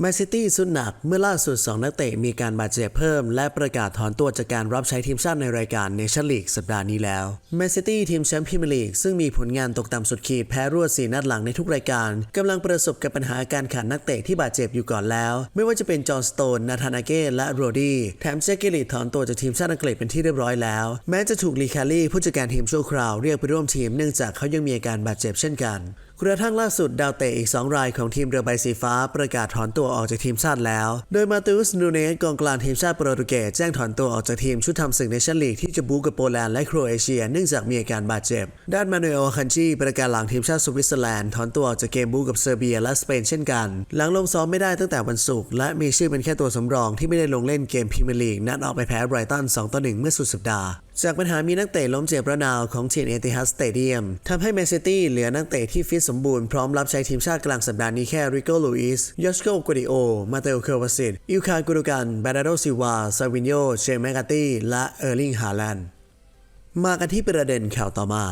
แมนซิตี้สุดหนักเมื่อล่าสุด 2 นักเตะมีการบาดเจ็บเพิ่ม และประกาศถอนตัวจากการรับใช้ทีมชาติในรายการเนชั่นลีกสัปดาห์นี้แล้วแมนซิตี้ทีมแชมป์พรีเมียร์ลีกซึ่งมีผลงานตกต่ำสุดขีดแพ้รวด 4 นัดหลังในทุกรายการ กำลังประสบกับปัญหาการขาดนักเตะที่บาดเจ็บอยู่ก่อนแล้ว ไม่ว่าจะเป็นจอห์นสโตน นาธานาเก้และโรดี้แถมแจ็คกิลิถอนตัวจากทีมชาติอังกฤษเป็นที่เรียบร้อยแล้ว แม้จะถูกลีคารี่ผู้จัดการทีมชั่วคราวเรียกไปร่วมทีมเนื่องจากเขายังมีอาการบาดเจ็บเช่นกัน กระทั่งล่าสุดดาวเตะอีก 2 รายของทีมเรือใบสีฟ้าประกาศถอนตัวออกจากทีมชาติแล้ว โดยมาติอุสนูเนสกองกลางทีมชาติโปรตุเกสแจ้งถอนตัวออกจากทีมชุดทำศึกเนชั่นลีกที่จะบูกับโปแลนด์และโครเอเชียเนื่องจากมีอาการบาดเจ็บ ด้านมานูเอลคันจีประกาศหลังทีมชาติสวิตเซอร์แลนด์ถอนตัวออกจากเกมบูกับเซอร์เบียและสเปนเช่นกัน หลังลงซ้อมไม่ได้ตั้งแต่วันศุกร์และมีชื่อเป็นแค่ตัวสำรองที่ไม่ได้ลงเล่นเกมพรีเมียร์ลีกนัดออกไปแพ้ไบรตัน2ต่อ1เมื่อสุดสัปดาห์ จากปัญหามีนักเตะล้มเจ็บระนาวของทีมเอติฮัสสเตเดียมทำให้แมนซิตี้เหลือนักเตะที่ฟิตสมบูรณ์พร้อมรับใช้ทีมชาติกลางสัปดาห์นี้แค่ริโกลูอิสยอชโกกุดิโอ มาเตโอเคอร์วาซิตอิลคากุรุกันบาราโดซิวาซาวินโยเชมแมกาตี้และเออร์ลิงฮาแลนด์มากันที่ประเด็นข่าวต่อมา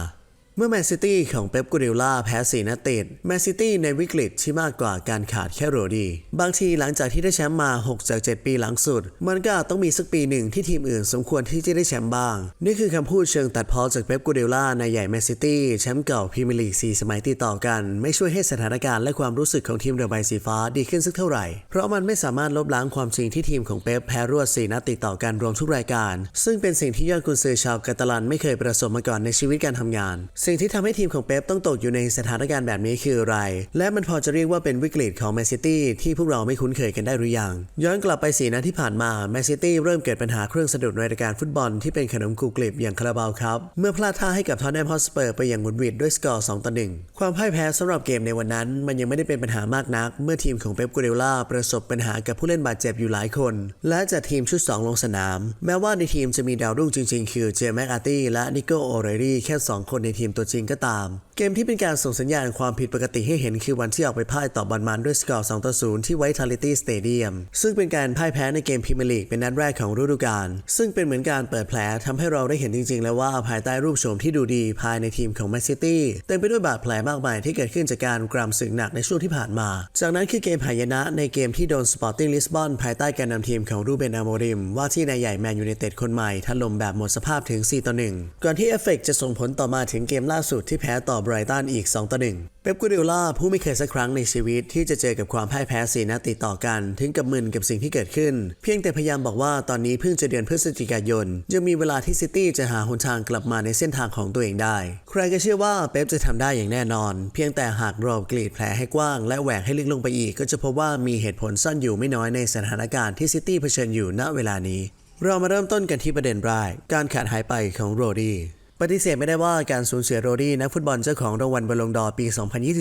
เมื่อแมนซิตี้ของเป๊ปกูริลล่าแพ้สีนัดติดแมนซิตี้ในวิกฤตที่มากกว่าการขาดแค่โรดี บางทีหลังจากที่ได้แชมป์มา 6 จาก 7 ปีหลังสุด มันก็อาจต้องมีสักปีหนึ่งที่ทีมอื่นสมควรที่จะได้แชมป์บ้าง นี่คือคำพูดเชิงตัดพ้อจากเป๊ปกูริลล่าในใหญ่แมนซิตี้แชมป์เก่าพรีเมียร์ลีก 4 สมัยติดต่อกัน ไม่ช่วยให้สถานการณ์และความรู้สึกของทีมเรือใบสีฟ้าดีขึ้นสักเท่าไหร่ เพราะมันไม่สามารถลบล้างความจริงที่ทีมของเป๊ปแพ้รวด4นัดติดต่อกันรวมทุกรายการ ซึ่งเป็นสิ่งที่ยอดกุนซือชาวกาตาลันไม่เคยประสบมาก่อนในชีวิตการทำงานสิ่งที่ทำให้ทีมของเป๊ปต้องตกอยู่ในสถานการณ์แบบนี้คืออะไร และมันพอจะเรียกว่าเป็นวิกฤตของแมนซิตี้ที่พวกเราไม่คุ้นเคยกันได้หรือยัง ย้อนกลับไปสีนัดที่ผ่านมาแมนซิตี้เริ่มเกิดปัญหาเครื่องสะดุดในรายการฟุตบอลที่เป็นขนมกรุกริบอย่างคาราบาวครับเมื่อพลาดท่าให้กับทอนแนมฮอสเปอร์ไปอย่างหวุดหวิดด้วยสกอร์2ต่อ1ความพ่ายแพ้สำหรับเกมในวันนั้น มันยังไม่ได้เป็นปัญหามากนัก เมื่อทีมของเป๊ปกูเรล่าประสบปัญหากับผู้เล่นบาดเจ็บอยู่หลายคน และจัดทีมชุด 2 ลงสนาม แม้ว่าในทีมจะมีดาวรุ่งจริง ๆ คือเจมส์แมกอาร์ตี้และนิโกโอเรรี่แค่ 2 คนในทีมตัวจริงก็ตาม เกมที่เป็นการส่งสัญญาณความผิดปกติให้เห็นคือวันที่ออกไปพ่ายต่อบอลมันด้วยสกอร์2ต่อ0ที่ไวท์ทาลิตี้สเตเดียมซึ่งเป็นการพ่ายแพ้ในเกมพรีเมียร์ลีกเป็นนัดแรกของฤดูกาลซึ่งเป็นเหมือนการเปิดแผลทำให้เราได้เห็นจริง ๆ แล้วว่าภายใต้รูปโฉมที่ดูดีภายในทีมของแมนซิตี้เต็มไปด้วยบาดแผลมากมายที่เกิดขึ้นจากการกรามสึกหนักในช่วงที่ผ่านมา จากนั้นคือเกมหายนะในเกมที่โดนสปอร์ติ้งลิสบอนภายใต้การนำทีมของรูเบนอาโมริม ว่าที่นายใหญ่แมนยูไนเต็ดคนใหม่ถล่มแบบหมดสภาพถึง4ต่อ1ก่อนที่เอฟเฟกจะส่งผลต่อมาถึงเกมล่าสุดที่แพ้ต่อไบรตันอีก 2 ต่อ 1 เป๊ปกูดิโอล่าผู้ไม่เคยสักครั้งในชีวิตที่จะเจอกับความพ่ายแพ้สีนัดติดต่อกัน ถึงกับมึนกับสิ่งที่เกิดขึ้น เพียงแต่พยายามบอกว่าตอนนี้เพิ่งจะเดือนพฤศจิกายนยังมีเวลาที่ซิตี้จะหาหนทางกลับมาในเส้นทางของตัวเองได้ ใครก็เชื่อว่าเป๊ปจะทำได้อย่างแน่นอน เพียงแต่หากเรากรีดแผลให้กว้าง และแหวกให้ลึกลงไปอีก ก็จะพบว่ามีเหตุผลซ่อนอยู่ไม่น้อยในสถานการณ์ที่ซิตี้เผชิญอยู่ณเวลานี้ เรามาเริ่มต้นกันที่ประเด็นแรกการขาดหายไปของโรดี้ ปฏิเสธไม่ได้ว่าการสูญเสียโรดี้นักฟุตบอลเจ้าของรางวัลบอลลงดอปี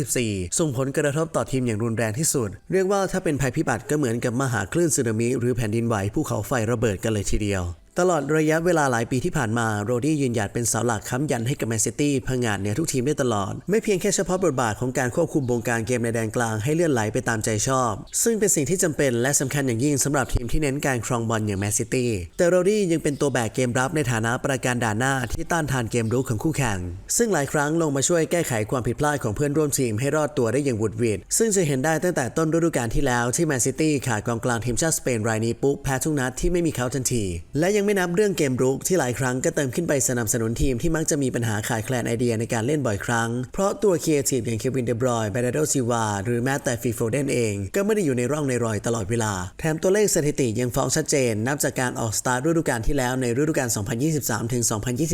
2024 ส่งผลกระทบต่อทีมอย่างรุนแรงที่สุด เรียกว่าถ้าเป็นภัยพิบัติก็เหมือนกับมหาคลื่นสึนามิหรือแผ่นดินไหวภูเขาไฟระเบิดกันเลยทีเดียว ตลอดระยะเวลาหลายปีที่ผ่านมาโรดี้ยืนหยัดเป็นเสาหลักค้ำยันให้กับแมนซิตี้พังงานเหนือทุกทีมได้ตลอด ไม่เพียงแค่เฉพาะบทบาทของการควบคุมวงการเกมในแดนกลางให้เลื่อนไหลไปตามใจชอบ ซึ่งเป็นสิ่งที่จำเป็นและสำคัญอย่างยิ่งสำหรับทีมที่เน้นการครองบอลอย่างแมนซิตี้แต่โรดี้ยังเป็นตัวแบกเกมรับในฐานะประการด่านหน้าที่ต้านทานเกมรุกของคู่แข่ง ซึ่งหลายครั้งลงมาช่วยแก้ไขความผิดพลาดของเพื่อนร่วมทีมให้รอดตัวได้อย่างวุดวิดซึ่งจะเห็นได้ตั้งแต่ต้นฤดูกาลที่แล้วที่แมนซิตี้ขาดกองกลางทีมชาติสเปนรายนี้ปุ๊บแพ้ทุกนัดที่ไม่มีเขาทันทีและยังไม่นับเรื่องเกมรุกที่หลายครั้งก็เติมขึ้นไปสนับสนุนทีมที่มักจะมีปัญหาขาดแคลนไอเดียในการเล่นบ่อยครั้ง เพราะตัวครีเอทีฟอย่างเควินเดบรอยเบรโดซิวาหรือแม้แต่ฟีโฟเดนเอง ก็ไม่ได้อยู่ในร่องในรอยตลอดเวลา แถมตัวเลขสถิติยังฟ้องชัดเจน นับจากการออกสตาร์ทฤดูกาลที่แล้วในฤดูกาล 2023ถึง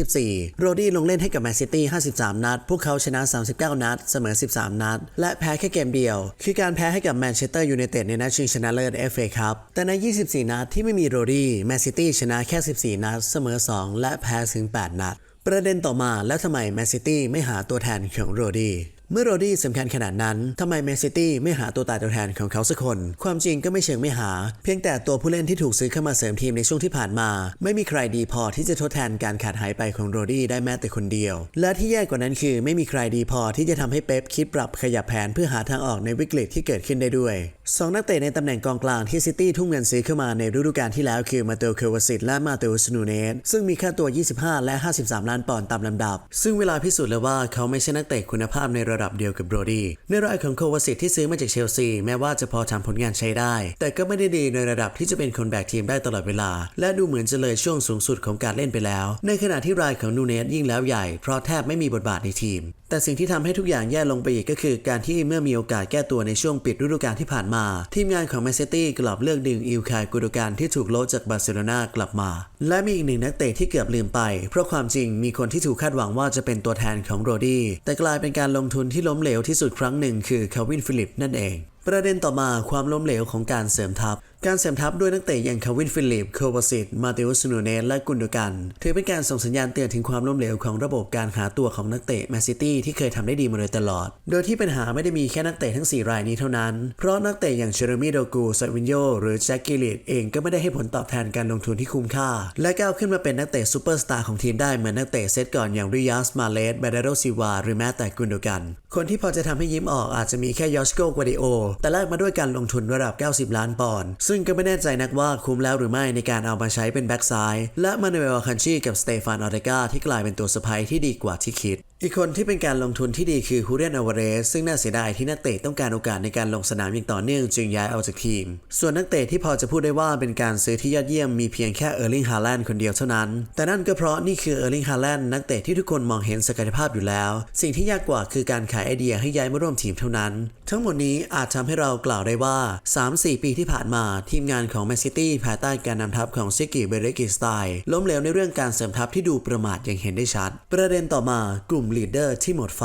2024 โรดี้ลงเล่นให้กับแมนซิตี้ 53 นัด พวกเขาชนะ 39 นัด เสมอ 13 นัด และแพ้แค่เกมเดียว คือการแพ้ให้กับแมนเชสเตอร์ยูไนเต็ดในนัดชิงชนะเลิศเอฟเอคัพแต่ใน 24 นัดที่ไม่มีโรดี้แมนซิตี้ชนะแค่14 นัด เสมอ 2 และแพ้ถึง 8 นัด ประเด็นต่อมาแล้วทำไมแมนซิตี้ไม่หาตัวแทนของโรดี้ เมื่อโรดี้สำคัญขนาดนั้นทำไมแมนซิตี้ไม่หาตัวตายตัวแทนของเขาสักคน ความจริงก็ไม่เชิงไม่หา เพียงแต่ตัวผู้เล่นที่ถูกซื้อเข้ามาเสริมทีมในช่วงที่ผ่านมา ไม่มีใครดีพอที่จะทดแทนการขาดหายไปของโรดี้ได้แม้แต่คนเดียว และที่แย่กว่านั้นคือไม่มีใครดีพอที่จะทำให้เป๊ปคิดปรับขยับแผนเพื่อหาทางออกในวิกฤตที่เกิดขึ้นได้ด้วยสองนักเตะในตำแหน่งกองกลางที่ซิตี้ทุ่มเงินซื้อเข้ามาในฤดูกาลที่แล้วคือมาเตลเคอร์วาซิตและมาเตลสนูเนสซึ่งมีค่าตัว 25 และ 53 ล้านปอนด์ตามลำดับ ซึ่งเวลาพิสูจน์แล้วว่าเขาไม่ใช่นักเตะคุณภาพในระดับเดียวกับโบรดี้ในรายของโควาซิตที่ซื้อมาจากเชลซี แม้ว่าจะพอทำผลงานใช้ได้ แต่ก็ไม่ได้ดีในระดับที่จะเป็นคนแบกทีมได้ตลอดเวลา และดูเหมือนจะเลยช่วงสูงสุดของการเล่นไปแล้ว ในขณะที่รายของนูเนสยิ่งแล้วใหญ่เพราะแทบไม่มีบทบาทในทีม แต่สิ่งที่ทำให้ทุกอย่างแย่ลงไปอีกก็คือ การที่เมื่อมีโอกาสแก้ตัวในช่วงปิดฤดูกาลที่ผ่านมา ทีมงานของแมนเชสเตอร์กลับเลือกดึงอิลคายกูโดการที่ถูกโลดจากบาร์เซโลนากลับมา และมีอีกหนึ่งนักเตะที่เกือบลืมไป เพราะความจริงมีคนที่ถูกคาดหวังว่าจะเป็นตัวแทนของโรดี้แต่กลายเป็นการลงทุนที่ล้มเหลวที่สุดครั้งหนึ่งคือคาวินฟิลิปนั่นเอง ประเด็นต่อมาความล้มเหลวของการเสริมทัพ การเสริมทัพด้วยนักเตะอย่างคาวินฟิลิปโควาซิตมาเตอุสนูเนสและกุนโดกัน ถือเป็นการส่งสัญญาณเตือนถึงความล้มเหลวของระบบการหาตัวของนักเตะแมนซิตี้ที่เคยทำได้ดีมาโดยตลอด โดยที่ปัญหาไม่ได้มีแค่นักเตะทั้ง 4 รายนี้เท่านั้น เพราะนักเตะอย่างเชอร์มีโดกูซาวินโยหรือแจ็คกิลิตเองก็ไม่ได้ให้ผลตอบแทนการลงทุนที่คุ้มค่า และก้าวขึ้นมาเป็นนักเตะซูเปอร์สตาร์ของทีมได้เหมือนนักเตะเซตก่อนอย่างริยัสมาเลสเบเดโรซิวาหรือแม้แต่กุนโดกัน คนที่พอจะทำให้ยิ้มออกอาจจะมีแค่ยอชโกกวาดิโอแต่แลกมาด้วยการลงทุนระดับ 90 ล้านปอนด์ซึ่งก็ไม่แน่ใจนักว่าคุ้มแล้วหรือไม่ในการเอามาใช้เป็นแบ็กซ้ายและมานูเอลคันชีกับสเตฟานออเตกาที่กลายเป็นตัวสะพายที่ดีกว่าที่คิด อีกคนที่เป็นการลงทุนที่ดีคือฮูเรียนอวาเรสซึ่งน่าเสียดายที่นักเตะต้องการโอกาสในการลงสนามอย่างต่อเนื่องจึงย้ายออกจากทีม ส่วนนักเตะที่พอจะพูดได้ว่าเป็นการซื้อที่ยอดเยี่ยมมีเพียงแค่เออร์ลิงฮาแลนด์คนเดียวเท่านั้น แต่นั่นก็เพราะนี่คือเออร์ลิงฮาแลนด์นักเตะที่ทุกคนมองเห็นศักยภาพอยู่แล้ว สิ่งที่ยากกว่าคือการขายไอเดียให้ย้ายมาร่วมทีมเท่านั้น ทั้งหมดนี้อาจทำให้เรากล่าวได้ว่า 3-4 ปีที่ผ่านมาทีมงานของแมนซิตี้ภายใต้การนำทัพของซิกิเบเรกิสไตล์ล้มเหลวในเรื่องการเสริมทัพที่ดูประมาทอย่างเห็นได้ชัด ประเด็นต่อมากลุ่มลีดเดอร์ที่หมดไฟ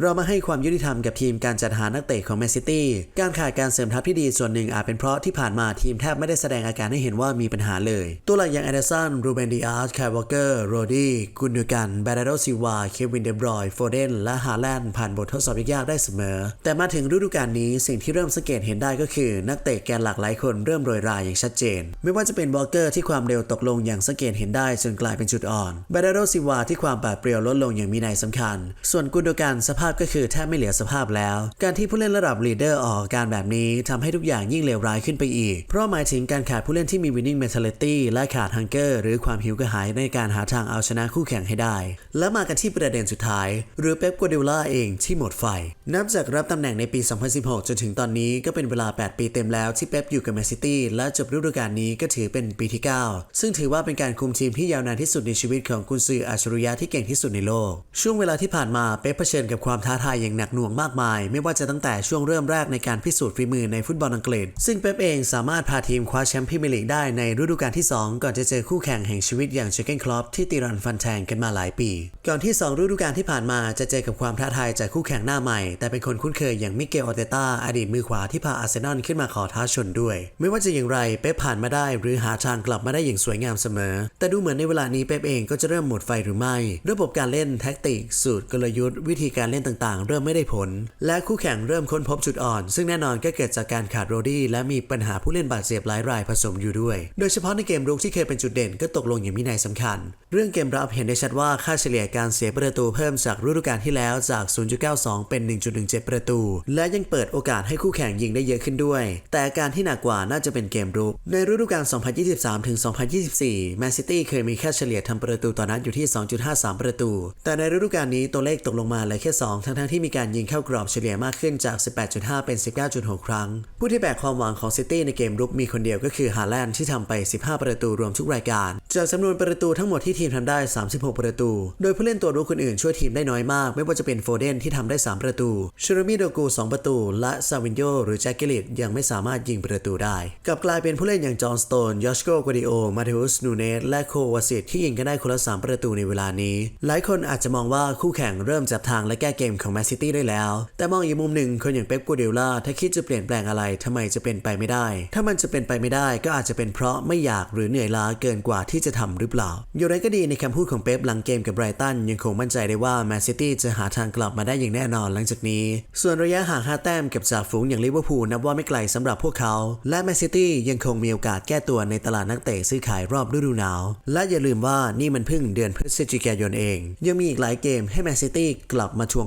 เรามาให้ความยุติธรรมกับทีมการจัดหานักเตะของแมนซิตี้ การขาดการเสริมทัพที่ดีส่วนหนึ่งอาจเป็นเพราะที่ผ่านมาทีมแทบไม่ได้แสดงอาการให้เห็นว่ามีปัญหาเลย ตัวหลักอย่างแอเดสัน รูเบนดิอาร์คายวอเกอร์ โรดี้ กุนดูกัน แบรโดซิวา เควินเดบรอย โฟเดน และฮาแลนด์ผ่านบททดสอบยากได้เสมอ แต่มาถึงฤดูกาลนี้สิ่งที่เริ่มสังเกตเห็นได้ก็คือ นักเตะแกนหลักหลายคนเริ่มโรยราอย่างชัดเจน ไม่ว่าจะเป็นวอลเกอร์ที่ความเร็วตกลงอย่างสังเกตเห็นได้จนกลายเป็นจุดอ่อน แบรโดซิวาที่ความปาดเปรียวลดลงอย่างมีนัยสำคัญ ส่วนกุนดูกันสภาพก็คือแทบไม่เหลือสภาพแล้ว การที่ผู้เล่นระดับลีดเดอร์ออกอาการแบบนี้ทำให้ทุกอย่างยิ่งเลวร้ายขึ้นไปอีก เพราะหมายถึงการขาดผู้เล่นที่มี winning mentality และขาด hunger หรือความหิวกระหายในการหาทางเอาชนะคู่แข่งให้ได้ และมากันที่ประเด็นสุดท้าย หรือเป๊ปกัวเดล่าเองที่หมดไฟ นับจากรับตำแหน่งในปี 2016 จนถึงตอนนี้ก็เป็นเวลา 8 ปีเต็มแล้วที่เป๊ปอยู่กับแมนซิตี้และจบฤดูกาลนี้ก็ถือเป็นปีที่ 9 ซึ่งถือว่าเป็นการคุมทีมที่ยาวนานที่สุดในชีวิตของกุนซืออัจฉริยะที่เก่งที่สุดในโลก ช่วงเวลาที่ผ่านมาเป๊ปเผชิญกับความความท้าทายอย่างหนักหน่วงมากมาย ไม่ว่าจะตั้งแต่ช่วงเริ่มแรกในการพิสูจน์ฝีมือในฟุตบอลอังกฤษ ซึ่งเป๊ปเองสามารถพาทีมคว้าแชมป์พรีเมียร์ลีกได้ในฤดูกาลที่ 2 ก่อนจะเจอคู่แข่งแห่งชีวิตอย่างเชเกนคลอปที่ตีรันฟันแทงกันมาหลายปี ก่อนที่ 2 ฤดูกาลที่ผ่านมาจะเจอกับความท้าทายจากคู่แข่งหน้าใหม่ แต่เป็นคนคุ้นเคยอย่างมิเกลออเตต้าอดีตมือขวาที่พาอาร์เซนอลขึ้นมาขอท้าชนด้วย ไม่ว่าจะอย่างไรเป๊ปผ่านมาได้ หรือหาทางกลับมาได้อย่างสวยงามเสมอ แต่ดูเหมือนในเวลานี้เป๊ปเองก็จะเริ่มหมดไฟหรือไม่ ระบบการเล่นแท็กติกสูตรกลยุทธ์วิธีการเล่นต่างๆ เริ่มไม่ได้ผล และคู่แข่งเริ่มค้นพบจุดอ่อน ซึ่งแน่นอนก็เกิดจากการขาดโรดี้และมีปัญหาผู้เล่นบาดเจ็บหลายรายผสมอยู่ด้วย โดยเฉพาะในเกมรุกที่เคยเป็นจุดเด่นก็ตกลงอย่างมีนัยสำคัญ เรื่องเกมรับเห็นได้ชัดว่าค่าเฉลี่ยการเสียประตูเพิ่มจากฤดูกาลที่แล้วจาก 0.92 เป็น 1.17 ประตู และยังเปิดโอกาสให้คู่แข่งยิงได้เยอะขึ้นด้วย แต่การที่หนักกว่าน่าจะเป็นเกมรุก ในฤดูกาล 2023 ถึง 2024 แมนซิตี้เคยมีค่าเฉลี่ยทำประตูต่อนัดอยู่ที่ 2.53 ประตู แต่ในฤดูกาลนี้ตัวเลขตกลงมาเหลือแค่ 2ทั้งๆที่มีการยิงเข้ากรอบเฉลี่ยมากขึ้นจาก 18.5 เป็น 19.6 ครั้ง ผู้ที่แบกความหวังของซิตี้ในเกมรุกมีคนเดียวก็คือฮาแลนด์ที่ทำไป 15 ประตูรวมทุกรายการ จากจำนวนประตูทั้งหมดที่ทีมทำได้ 36 ประตู โดยผู้เล่นตัวรุกคนอื่นช่วยทีมได้น้อยมาก ไม่ว่าจะเป็นโฟเดนที่ทำได้ 3 ประตูชูรมิโดกู 2 ประตู และซาวินโยหรือแจ็คกิลิตยังไม่สามารถยิงประตูได้กลับกลายเป็นผู้เล่นอย่างจอห์นสโตนยอชโกกวาดิโอมาเทอุสนูเนสและโควาซิตที่ยิงกันได้คนละ3ประตูในเวลานี้ หลายคนอาจจะมองว่าคู่แข่งเริ่มจับทางและแก้เกมของแมนซิตี้ได้แล้ว แต่มองอีกมุมหนึ่งคนอย่างเป๊ปกัวเดล่าถ้าคิดจะเปลี่ยนแปลงอะไรทำไมจะเป็นไปไม่ได้ ถ้ามันจะเป็นไปไม่ได้ก็อาจจะเป็นเพราะไม่อยากหรือเหนื่อยล้าเกินกว่าที่จะทำหรือเปล่า อย่างไรก็ดีในคำพูดของเป๊ปหลังเกมกับไบรตันยังคงมั่นใจได้ว่าแมนซิตี้จะหาทางกลับมาได้อย่างแน่นอนหลังจากนี้ ส่วนระยะห่าง5แต้มกับจ่าฝูงอย่างลิเวอร์พูลนับว่าไม่ไกลสำหรับพวกเขา และแมนซิตี้ยังคงมีโอกาสแก้ตัวในตลาดนักเตะซื้อขายรอบฤดูหนาว และอย่าลืมว่านี่มันเพิ่งเดือนพฤศจิกายนเอง ยังมีอีกหลายเกมให้แมนซิตี้กลับมาทวง